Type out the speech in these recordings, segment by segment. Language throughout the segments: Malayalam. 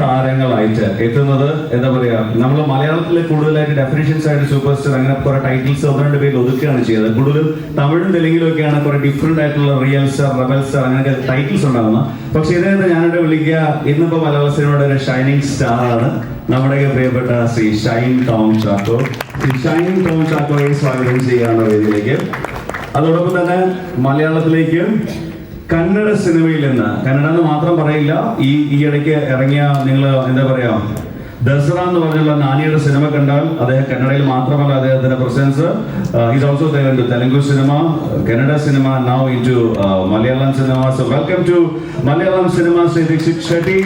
താരങ്ങളായിട്ട് എത്തുന്നത് എന്താ പറയാ നമ്മൾ മലയാളത്തിൽ കൂടുതലായിട്ട് ഡെഫിനേഷൻസ് ആയിട്ട് സൂപ്പർ സ്റ്റാർ അങ്ങനെ കുറെ ടൈറ്റിൽസ് ഒന്ന് രണ്ട് പേരിൽ ഒതുക്കുകയാണ് ചെയ്യുന്നത്. കൂടുതലും തമിഴും തെലുങ്കിലും ഒക്കെയാണ് കുറെ ഡിഫറെന്റ് ആയിട്ടുള്ള റിയൽ സ്റ്റാർ റബൽ സ്റ്റാർ അങ്ങനെയൊക്കെ ടൈറ്റിൽസ് ഉണ്ടാകുന്നത് പക്ഷെ ഇതേന്ന് ഞാനിവിടെ വിളിക്കുക ഇന്നിപ്പോ മലയാള സിനിമയുടെ ഒരു ഷൈനിങ് സ്റ്റാർ ആണ് നമ്മുടെ പ്രിയപ്പെട്ട ശ്രീ ഷൈൻ ടോം ചാക്കോ. ശ്രീ ഷൈൻ ടോം ചാക്കോയെ സ്വാഗതം ചെയ്യാനുള്ള വേദിയിലേക്ക്. അതോടൊപ്പം തന്നെ മലയാളത്തിലേക്ക് കന്നഡ സിനിമയിൽ നിന്ന് കന്നഡ എന്ന് മാത്രം പറയില്ല. ഈ ഈ ഇടയ്ക്ക് ഇറങ്ങിയ നിങ്ങൾ എന്താ പറയാ ദസറ എന്ന് പറഞ്ഞുള്ള നാനിയുടെ സിനിമ കണ്ടാൽ അദ്ദേഹം കന്നഡയിൽ മാത്രമല്ല അദ്ദേഹത്തിന്റെ presence. Is also to Telugu cinema Kannada cinema now into Malayalam cinema so welcome to Malayalam cinema Shri Deekshith Shetty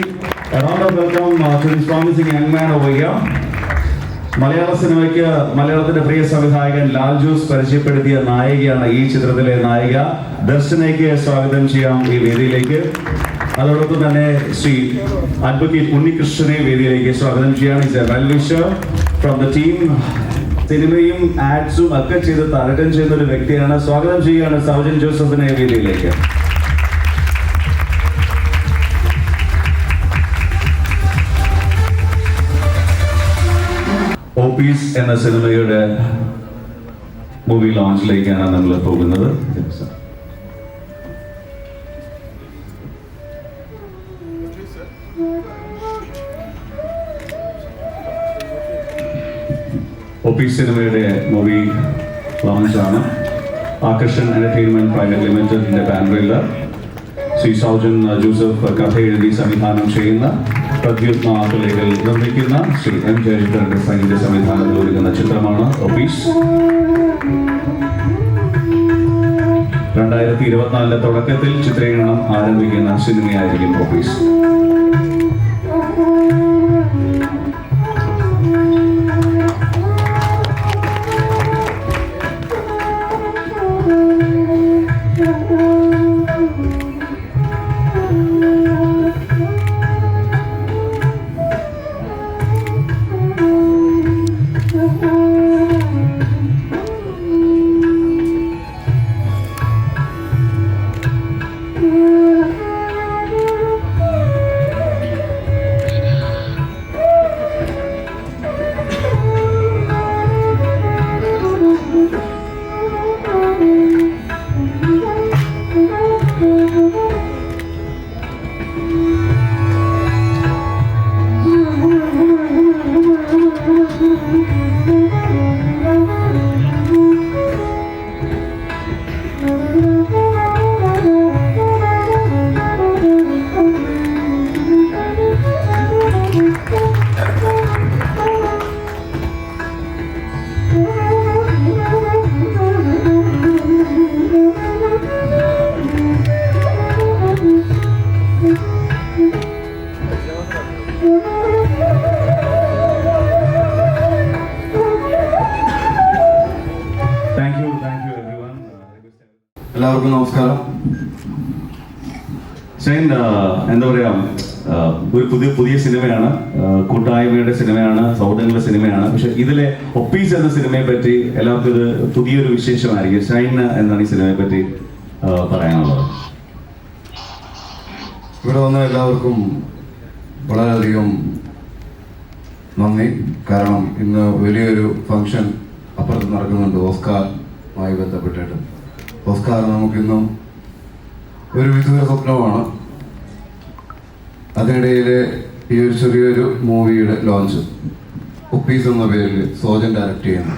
round of welcome to this promising young man over മലയാള സിനിമയ്ക്ക് മലയാളത്തിന്റെ പ്രിയ സംവിധായകൻ ലാൽ ജോസ് പരിചയപ്പെടുത്തിയ നായികയാണ് ഈ ചിത്രത്തിലെ നായിക. ദർശനയ്ക്ക് സ്വാഗതം ചെയ്യാം ഈ വേദിയിലേക്ക്. അതോടൊപ്പം തന്നെ ശ്രീ അഡ്വക്കേറ്റ് ഉണ്ണികൃഷ്ണനെ വേദിയിലേക്ക് സ്വാഗതം ചെയ്യാൻ ഇസ് ഫ്രോം ദ ടീം സിനിമയും ആഡ്സും ഒക്കെ ചെയ്ത് തരകം ചെയ്യുന്ന ഒരു വ്യക്തിയാണ്. സ്വാഗതം ചെയ്യുകയാണ് സൗജൻ ജോസഫിനെ വേദിയിലേക്ക്. ഓപ്പീസ് എന്ന സിനിമയുടെ മൂവി ലോഞ്ചിലേക്കാണ് നമ്മൾ പോകുന്നത് ഓപ്പീസ് സിനിമയുടെ മൂവി ലോഞ്ചാണ് ആകർഷൻ എന്റർടൈൻമെന്റ് പ്രൈവറ്റ് ലിമിറ്റഡിന്റെ ബാനറിൽ ശ്രീ സൗജൻ ജോസഫ് കഥ എഴുതി സംവിധാനം ചെയ്യുന്ന പ്രദ്യുത് മാപ്പിളകൾ നിർമ്മിക്കുന്ന ശ്രീ എം ജയചന്ദ്രന്റെ സംഗീത സംവിധാനത്തിൽ ഒരുക്കുന്ന ചിത്രമാണ് ഓഫീസ്. രണ്ടായിരത്തി ഇരുപത്തിനാലിന്റെ തുടക്കത്തിൽ ചിത്രീകരണം ആരംഭിക്കുന്ന സിനിമയായിരിക്കും ഓഫീസ്. നമസ്കാരം. ഷൈൻ എന്താ പറയാ ഒരു പുതിയ പുതിയ സിനിമയാണ്. കൂട്ടായ്മയുടെ സിനിമയാണ് സൗഹൃദങ്ങളുടെ സിനിമയാണ്. പക്ഷെ ഇതിലെ ഒപ്പീസ് എന്ന സിനിമയെ പറ്റി എല്ലാവർക്കും ഇത് പുതിയൊരു വിശേഷമായിരിക്കും. ഷൈൻ എന്നാണ് ഈ സിനിമയെ പറ്റി പറയാനുള്ളത്. ഇവിടെ വന്ന എല്ലാവർക്കും വളരെയധികം നന്ദി. കാരണം ഇന്ന് വലിയൊരു ഫംഗ്ഷൻ അപ്പുറത്ത് നടക്കുന്നുണ്ട്. ഓസ്കാറുമായി ബന്ധപ്പെട്ടിട്ട്. ഓസ്കാർ നമുക്കിന്നും ഒരു വിദൂര സ്വപ്നമാണ്. അതിനിടയിൽ ഈ ഒരു ചെറിയൊരു മൂവിയുടെ ലോഞ്ച് ഉപ്പീസ് എന്ന പേരിൽ സോജൻ ഡയറക്ട് ചെയ്യുന്നു.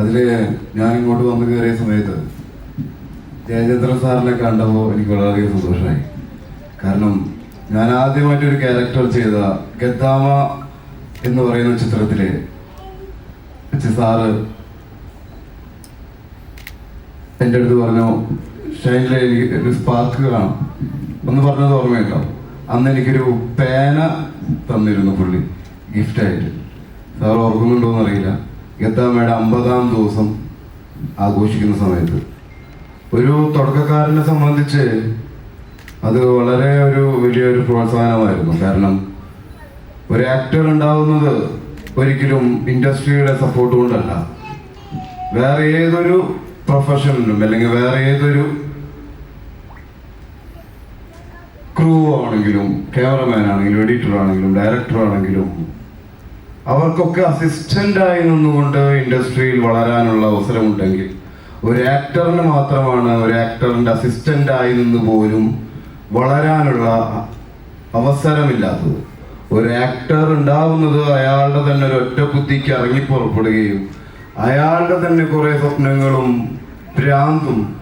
അതിൽ ഞാൻ ഇങ്ങോട്ട് വന്നു കയറിയ സമയത്ത് ജയചന്ദ്രൻ സാറിനെ കണ്ടപ്പോൾ എനിക്ക് വളരെയധികം സന്തോഷമായി. കാരണം ഞാൻ ആദ്യമായിട്ടൊരു ക്യാരക്ടർ ചെയ്ത ഗദ്ദാമ എന്ന് പറയുന്ന ചിത്രത്തിലെ സാറ് എന്റെ അടുത്ത് പറഞ്ഞു ഷൈനിലെ എനിക്ക് ഒരു സ്പാർക്ക് കാണാം. ഒന്ന് പറഞ്ഞത് ഓർമ്മയുണ്ടോ? അന്ന് എനിക്കൊരു പേന തന്നിരുന്നു പുള്ളി ഗിഫ്റ്റായിട്ട് സാർ ഓർക്കുന്നുണ്ടോയെന്ന് എന്നറിയില്ല ഗദ്ദാമയുടെ അമ്പതാം ദിവസം ആഘോഷിക്കുന്ന സമയത്ത്. ഒരു തുടക്കക്കാരനെ സംബന്ധിച്ച് അത് വളരെ ഒരു വലിയൊരു പ്രോത്സാഹനമായിരുന്നു. കാരണം ഒരു ആക്ടർ ഉണ്ടാവുന്നത് ഒരിക്കലും ഇൻഡസ്ട്രിയുടെ സപ്പോർട്ട് കൊണ്ടല്ല. വേറെ ഏതൊരു പ്രൊഫഷനിലും അല്ലെങ്കിൽ വേറെ ഏതൊരു ക്രൂ ആണെങ്കിലും ക്യാമറമാൻ ആണെങ്കിലും എഡിറ്റർ ആണെങ്കിലും ഡയറക്ടർ ആണെങ്കിലും അവർക്കൊക്കെ അസിസ്റ്റന്റായി നിന്നുകൊണ്ട് ഇൻഡസ്ട്രിയിൽ വളരാനുള്ള അവസരമുണ്ടെങ്കിൽ ഒരു ആക്ടറിന് മാത്രമാണ് ഒരു ആക്ടറിന്റെ അസിസ്റ്റന്റായി നിന്ന് പോലും വളരാനുള്ള അവസരമില്ലാത്തത്. ഒരു ആക്ടർ ഉണ്ടാവുന്നത് അയാളുടെ തന്നെ ഒരു ഒറ്റ ബുദ്ധിക്ക് ഇറങ്ങി പുറപ്പെടുകയും അയാളുടെ തന്നെ കുറേ സ്വപ്നങ്ങളും ഭ്രാന്തും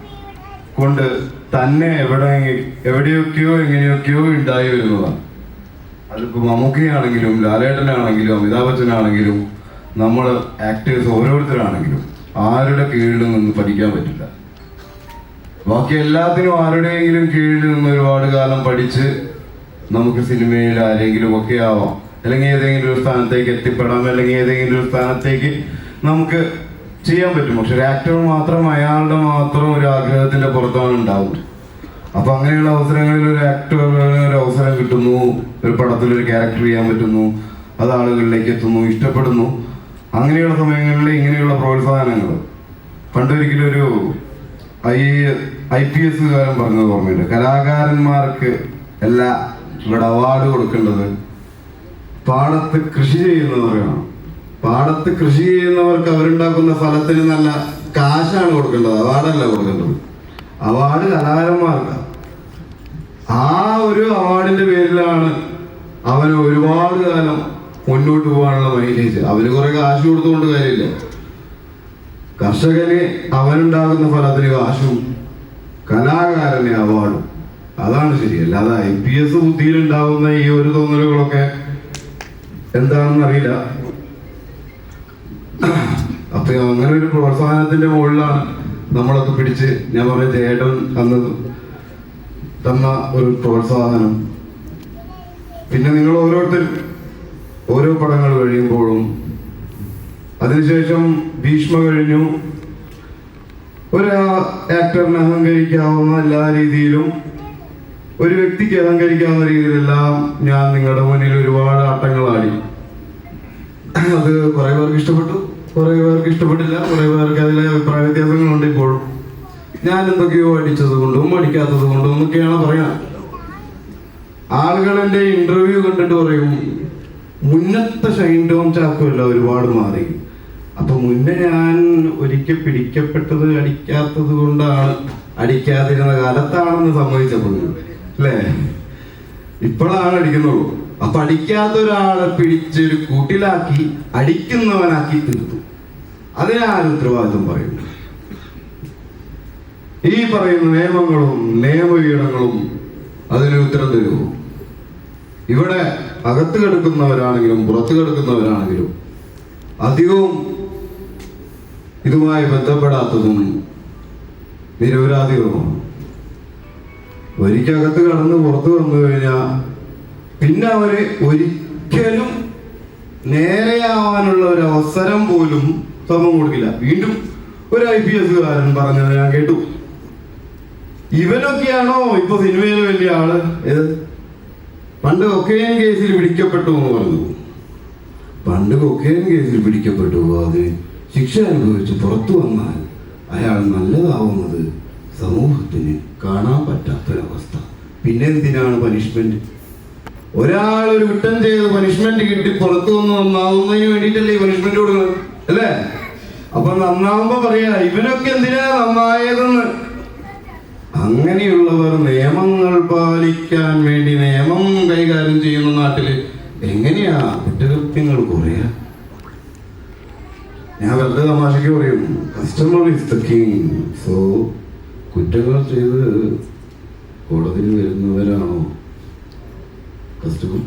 കൊണ്ട് തന്നെ എവിടെ എവിടെയൊക്കെയോ എങ്ങനെയൊക്കെയോ ഉണ്ടായി വരുന്നതാണ് അതിപ്പോ മമ്മൂക്കയാണെങ്കിലും ലാലേട്ടനാണെങ്കിലും അമിതാഭ് ബച്ചനാണെങ്കിലും നമ്മൾ ആക്ടേഴ്സ് ഓരോരുത്തരാണെങ്കിലും ആരുടെ കീഴിൽ നിന്ന് പഠിക്കാൻ പറ്റില്ല. ബാക്കി എല്ലാത്തിനും ആരുടെയെങ്കിലും കീഴിൽ നിന്ന് ഒരുപാട് കാലം പഠിച്ച് നമുക്ക് സിനിമയിൽ ആരെങ്കിലും ഒക്കെ ആവാം. അല്ലെങ്കിൽ ഏതെങ്കിലും ഒരു സ്ഥാനത്തേക്ക് എത്തിപ്പെടാം. അല്ലെങ്കിൽ ഏതെങ്കിലും ഒരു സ്ഥാനത്തേക്ക് നമുക്ക് ചെയ്യാൻ പറ്റും. പക്ഷെ ഒരു ആക്ടർ മാത്രം അയാളുടെ മാത്രം ഒരു ആഗ്രഹത്തിന്റെ പുറത്താണ് ഉണ്ടാവുന്നത്. അപ്പൊ അങ്ങനെയുള്ള അവസരങ്ങളിൽ ഒരു ആക്ടറിന് ഒരു അവസരം കിട്ടുന്നു ഒരു പടത്തിൽ ഒരു ക്യാരക്ടർ ചെയ്യാൻ പറ്റുന്നു അത് ആളുകളിലേക്ക് എത്തുന്നു ഇഷ്ടപ്പെടുന്നു. അങ്ങനെയുള്ള സമയങ്ങളിൽ ഇങ്ങനെയുള്ള പ്രോത്സാഹനങ്ങൾ പണ്ടൊരിക്കലും ഒരു ഐ ഐ പി എസ് കാരൻ പറഞ്ഞത് ഓർമ്മയുണ്ട്. കലാകാരന്മാർക്ക് എല്ലാ ഇവിടെ അവാർഡ് കൊടുക്കേണ്ടത് പാടത്ത് കൃഷി ചെയ്യുന്നവർക്കാണ് പാടത്ത് കൃഷി ചെയ്യുന്നവർക്ക് അവരുണ്ടാക്കുന്ന ഫലത്തിന് നല്ല കാശാണ് കൊടുക്കേണ്ടത്. അവാർഡല്ല കൊടുക്കേണ്ടത്. അവാർഡ് കലാകാരന്മാർക്ക്. ആ ഒരു അവാർഡിന്റെ പേരിലാണ് അവന് ഒരുപാട് കാലം മുന്നോട്ട് പോകാനുള്ള മൈലേജ്. അവന് കുറെ കാശ് കൊടുത്തുകൊണ്ട് കാര്യമില്ല. കർഷകന് അവനുണ്ടാകുന്ന ഫലത്തിന് കാശും കലാകാരന് അവാർഡും. അതാണ് ശരി. അല്ലാതെ ഐ പി എസ് ബുദ്ധിയിലുണ്ടാവുന്ന ഈ ഒരു തോന്നലുകളൊക്കെ എന്താണെന്ന് അറിയില്ല അപ്പൊ അങ്ങനെ ഒരു പ്രോത്സാഹനത്തിന്റെ മുകളിലാണ് നമ്മളൊക്കെ പിടിച്ച് ഞാൻ പറഞ്ഞ ചേട്ടൻ അന്ന് തന്ന ഒരു പ്രോത്സാഹനം പിന്നെ നിങ്ങൾ ഓരോരുത്തർ ഓരോ പടങ്ങൾ കഴിയുമ്പോഴും അതിനുശേഷം ഭീഷ്മ കഴിഞ്ഞു. ഒരു ആക്ടറിന് അഹങ്കരിക്കാവുന്ന എല്ലാ രീതിയിലും ഒരു വ്യക്തിക്ക് അഹങ്കരിക്കാവുന്ന രീതിയിലെല്ലാം ഞാൻ നിങ്ങളുടെ മുന്നിൽ ഒരുപാട് ആട്ടങ്ങളാടി. അത് കുറെ പേർക്ക് ഇഷ്ടപ്പെട്ടു കുറെ പേർക്ക് ഇഷ്ടപ്പെട്ടില്ല കുറെ പേർക്ക് അതിലെ അഭിപ്രായ വ്യത്യാസങ്ങളുണ്ട് ഇപ്പോഴും. ഞാൻ എന്തൊക്കെയോ അടിച്ചത് കൊണ്ടും അടിക്കാത്തത് കൊണ്ടും എന്നൊക്കെയാണ് പറയാൻ ആളുകൾ എന്റെ ഇന്റർവ്യൂ കണ്ടിട്ട് പറയും മുന്നത്തെ ഷൈൻ ടോം ചാക്കുമല്ല ഒരുപാട് മാറി. അപ്പൊ മുന്നേ ഞാൻ ഒരിക്കൽ പിടിക്കപ്പെട്ടത് അടിക്കാത്തത് കൊണ്ടാണ് അടിക്കാതിരുന്ന കാലത്താണെന്ന് സമ്മതിച്ചപ്പോൾ അല്ലേ? ഇപ്പോഴാണ് അടിക്കുന്നുള്ളൂ. അപ്പൊ അടിക്കാത്ത ഒരാളെ പിടിച്ചൊരു കൂട്ടിലാക്കി അടിക്കുന്നവനാക്കി തീർത്തു. അതിനാരും ഉത്തരവാദിത്വം പറയുന്നു ഈ പറയുന്ന നിയമങ്ങളും നിയമപീഠങ്ങളും അതിന് ഉത്തരം തരുമോ ഇവിടെ അകത്ത് കിടക്കുന്നവരാണെങ്കിലും പുറത്ത് കിടക്കുന്നവരാണെങ്കിലും അധികവും ഇതുമായി ബന്ധപ്പെടാത്തതും നിരപരാധികളുമാണ്. ഒരിക്കകത്ത് കടന്ന് പുറത്ത് വന്നു കഴിഞ്ഞാൽ പിന്നെ അവർ ഒരിക്കലും നേരെയാവാനുള്ള ഒരു അവസരം പോലും സമം കൊടുക്കില്ല. വീണ്ടും ഒരു ഐ പി എസ് കാരൻ പറഞ്ഞത് ഞാൻ കേട്ടു. ഇവനൊക്കെയാണോ ഇപ്പൊ സിനിമയിൽ വലിയ ആൾ? ഏത്? പണ്ട് കൊക്കൈൻ കേസിൽ പിടിക്കപ്പെട്ടു എന്ന് പറഞ്ഞു. പണ്ട് കൊക്കൈൻ കേസിൽ പിടിക്കപ്പെട്ടു. അത് ശിക്ഷ അനുഭവിച്ച് പുറത്തു വന്നാൽ അയാൾ നല്ലതാവുന്നത് സമൂഹത്തിന് കാണാൻ പറ്റാത്തൊരവസ്ഥ. പിന്നെ എന്തിനാണ് പനിഷ്മെന്റ് ഒരാൾ ഒരു കുറ്റം ചെയ്ത് പനിഷ്മെന്റ് കിട്ടി പുറത്തു വന്ന് നന്നാവുന്നതിന് വേണ്ടിയിട്ടല്ലേ ഈ പനിഷ്മെന്റ് കൊടുക്കുന്നത് അല്ലേ? അപ്പൊ നന്നാവുമ്പോ പറയാ ഇവനൊക്കെ എന്തിനാ നന്നായതെന്ന്? അങ്ങനെയുള്ളവർ നിയമങ്ങൾ പാലിക്കാൻ വേണ്ടി നിയമം കൈകാര്യം ചെയ്യുന്ന നാട്ടിൽ എങ്ങനെയാ കുറ്റകൃത്യങ്ങൾ കുറയാ? ഞാൻ വെറുതെ തമാശക്ക് പറയും customer is the king so കുറ്റങ്ങൾ ചെയ്ത് കോടതിയിൽ വരുന്നവരാണോ? കസ്റ്റമർ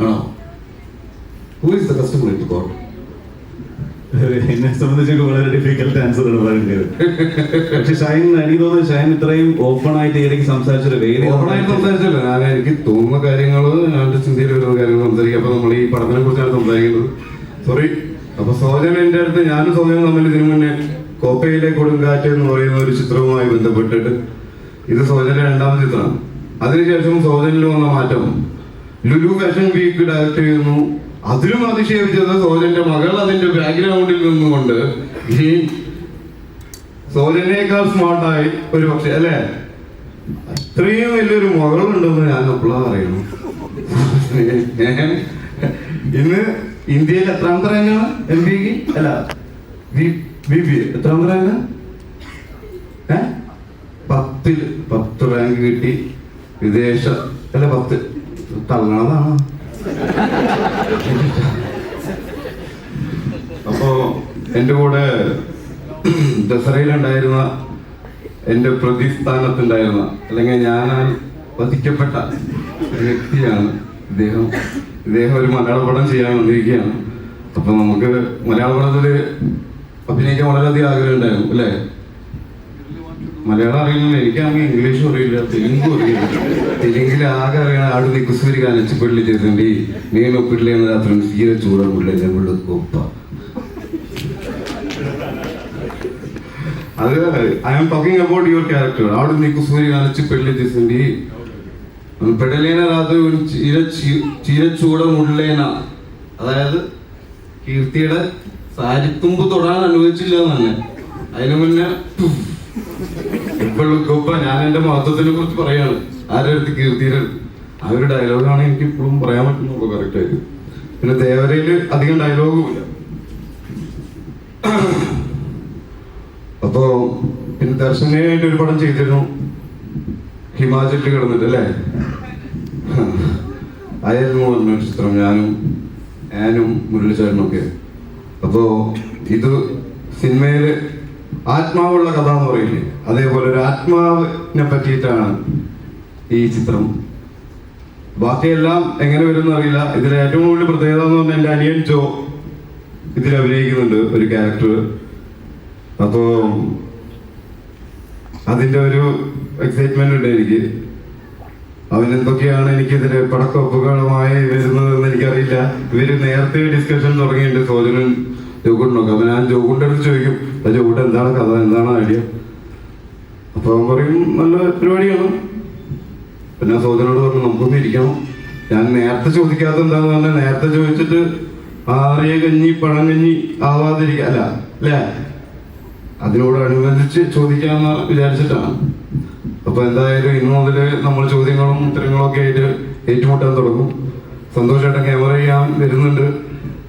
ആണോ? Who is the customer in court എന്നെ സംബന്ധിച്ചൊക്കെ വളരെ ഡിഫിക്കൽട്ട് ആൻസർ ആണ് പറയുന്നത് പക്ഷെ ഷൈൻ എനിക്ക് തോന്നുന്നു ഷൈൻ ഇത്രയും ഓപ്പൺ ആയിട്ട് ഇടയ്ക്ക് സംസാരിച്ചൊരു വേദി ഓപ്പണായിട്ട് സംസാരിച്ചല്ലോ. ഞാൻ എനിക്ക് തോന്നുന്ന കാര്യങ്ങൾ ഞാൻ ചിന്തയിൽ വരുന്ന കാര്യങ്ങൾ സംസാരിക്കും. അപ്പൊ നമ്മൾ ഈ പഠനത്തെ കുറിച്ചാണ് സംസാരിക്കുന്നത്. സോറി അപ്പൊ സോജന എന്റെ അടുത്ത് ഞാനും സോജനും തമ്മിൽ ഇതിനു മുന്നേ കോപ്പയിലെ കൊടുങ്കാറ്റ് എന്ന് പറയുന്ന ഒരു ചിത്രവുമായി ബന്ധപ്പെട്ടിട്ട് ഇത് സോജന രണ്ടാമത്തെ ചിത്രമാണ്. അതിനുശേഷം സോജനിൽ വന്ന മാറ്റം. ലുലു ഫാഷൻ വീക്ക് ഡയറക്ട് ചെയ്യുന്നു. അതിലും അതിശയിച്ചത് സോജന്റെ മകൾ അതിന്റെ ബാക്ക്ഗ്രൗണ്ടിൽ നിന്നുകൊണ്ട് ഈ സോജനേക്കാൾ സ്മാർട്ടായി ഒരു പക്ഷെ അല്ലെ? അത്രയും വലിയൊരു മകളുണ്ടെന്ന് ഞാൻ അപ്പോഴാണ് പറയുന്നു ഇന്ന് ഇന്ത്യയിൽ എത്രാമത്തെ റാങ്കാണ് എം ബി അല്ല ബി ബി എത്രാമത്തെ റാങ്ക് ഏ? പത്തിൽ പത്ത് റാങ്ക് കിട്ടി. വിദേശ അല്ല പത്ത് തള്ളണതാണ് അപ്പോ എന്റെ കൂടെ ദസറയിലുണ്ടായിരുന്ന എന്റെ പ്രതിസ്ഥാനത്തുണ്ടായിരുന്ന അല്ലെങ്കിൽ ഞാനാൽ വധിക്കപ്പെട്ട വ്യക്തിയാണ് ഇദ്ദേഹം. ഇദ്ദേഹം ഒരു മലയാള പടം ചെയ്യാൻ വന്നിരിക്കുകയാണ്. അപ്പൊ നമുക്ക് മലയാള പടത്തിൽ അഭിനയിക്കാൻ വളരെയധികം ആഗ്രഹം ഉണ്ടായിരുന്നു അല്ലേ? മലയാളം അറിയില്ല എനിക്കാണെങ്കിൽ ഇംഗ്ലീഷും അറിയില്ല തെലുങ്കും അറിയില്ല തെലുങ്കിൽ ആകെ അറിയണ ആട് നീ കുസൂരി കാണിച്ച് പെള്ളി ചെയ്തിട്ടുണ്ട് నేను పిల్లైన రాత్రి సీర చూడములే నెమళ్ళు గొప్ప അത് I am talking about your character അവിടെ നീ കുസൂരി കാണിച്ച് పెళ్లి చేసింది പെടലേന രാത്രി ഒരു ചീര ചീരച്ചൂട മുള്ളേന അതായത് കീർത്തിയുടെ സാരിത്തുമ്പ് തൊടാൻ അനുവദിച്ചില്ല എന്നാണ് അതിനു മുന്നേ ഇപ്പോഴും ഞാൻ എന്റെ മഹത്വത്തിനെ കുറിച്ച് പറയാണ്. ആരുടെ അടുത്ത് കീർത്തിയുടെ ആ ഒരു ഡയലോഗാണ് എനിക്ക് ഇപ്പോഴും പറയാൻ പറ്റുന്നുള്ളൂ കറക്റ്റ് ആയിട്ട്. പിന്നെ ദേവരയിൽ അധികം ഡയലോഗും ഇല്ല. അപ്പോ പിന്നെ ദർശനീയായിട്ട് ഒരു പടം ചെയ്തിരുന്നു. ഹിമാചലിൽ കിടന്നിട്ട് അല്ലേ? അയായിരുന്നു പറഞ്ഞ ചിത്രം ഞാനും ആനും മുരളിച്ചേട്ടനും ഒക്കെ അപ്പോ ഇത് സിനിമയിൽ ആത്മാവുള്ള കഥ എന്ന് പറയില്ലേ? അതേപോലെ ഒരു ആത്മാവിനെ പറ്റിയിട്ടാണ് ഈ ചിത്രം. ബാക്കിയെല്ലാം എങ്ങനെ വരും അറിയില്ല. ഇതിൽ ഏറ്റവും കൂടുതൽ പ്രത്യേകത എന്ന് പറഞ്ഞാൽ എന്റെ അനിയൻ ജോ ഇതിൽ അഭിനയിക്കുന്നുണ്ട് ഒരു ക്യാരക്ടർ അപ്പോ അതിന്റെ ഒരു എക്സൈറ്റ്മെന്റ് ഉണ്ട് എനിക്ക്. അവനെന്തൊക്കെയാണ് എനിക്കിതിന് പടക്കൊപ്പുകളുമായി വരുന്നതെന്ന് എനിക്കറിയില്ല. ഇവർ നേരത്തെ ഡിസ്കഷൻ തുടങ്ങിയിട്ടുണ്ട്. സോജനും ജോഗുണ്ടൊക്കെ അപ്പൊ ഞാൻ ജോക്കുണ്ട് അടുത്ത് ചോദിക്കും. "ആ ജോക്കുണ്ട് എന്താണ് കഥ? എന്താണ് ഐഡിയ അപ്പൊ അവൻ പറയും നല്ല പരിപാടിയാണ്. പിന്നെ സോജനോട് പറഞ്ഞു നമുക്കൊന്ന് ഇരിക്കണം. ഞാൻ നേരത്തെ ചോദിക്കാത്ത എന്താന്ന് പറഞ്ഞാൽ നേരത്തെ ചോദിച്ചിട്ട് ആറിയ കഞ്ഞി പഴം കഞ്ഞി ആവാതിരിക്കുക അല്ല അല്ലേ? അതിനോടനുബന്ധിച്ച് ചോദിക്കാമെന്ന് വിചാരിച്ചിട്ടാണ്. അപ്പൊ എന്തായാലും ഇന്ന് മുതൽ നമ്മൾ ചോദ്യങ്ങളും ഉത്തരങ്ങളും ഒക്കെ ആയിട്ട് ഏറ്റുമുട്ടാൻ തുടങ്ങും. സന്തോഷമായിട്ട് ക്യാമറ ചെയ്യാൻ വരുന്നുണ്ട്.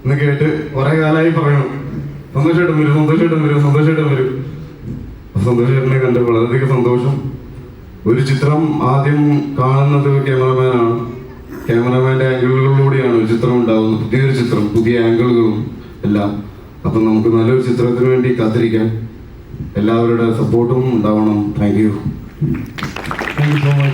എന്ന് കേട്ട് കുറെ കാലമായി പറയണം. സന്തോഷമായിട്ടും വരും സന്തോഷമായിട്ടും വരും സന്തോഷമായിട്ടും വരും. സന്തോഷേട്ടനെ കണ്ട് വളരെയധികം സന്തോഷം. ഒരു ചിത്രം ആദ്യം കാണുന്നത് ക്യാമറമാനാണ്. ക്യാമറമാന്റെ ആംഗിളുകളിലൂടെയാണ് ഒരു ചിത്രം ഉണ്ടാവുന്നത്. പുതിയൊരു ചിത്രം പുതിയ ആംഗിളുകളും എല്ലാം. അപ്പം നമുക്ക് നല്ലൊരു ചിത്രത്തിന് വേണ്ടി കാത്തിരിക്കാൻ എല്ലാവരുടെ സപ്പോർട്ടും ഉണ്ടാവണം. Thank you. Thank you so much.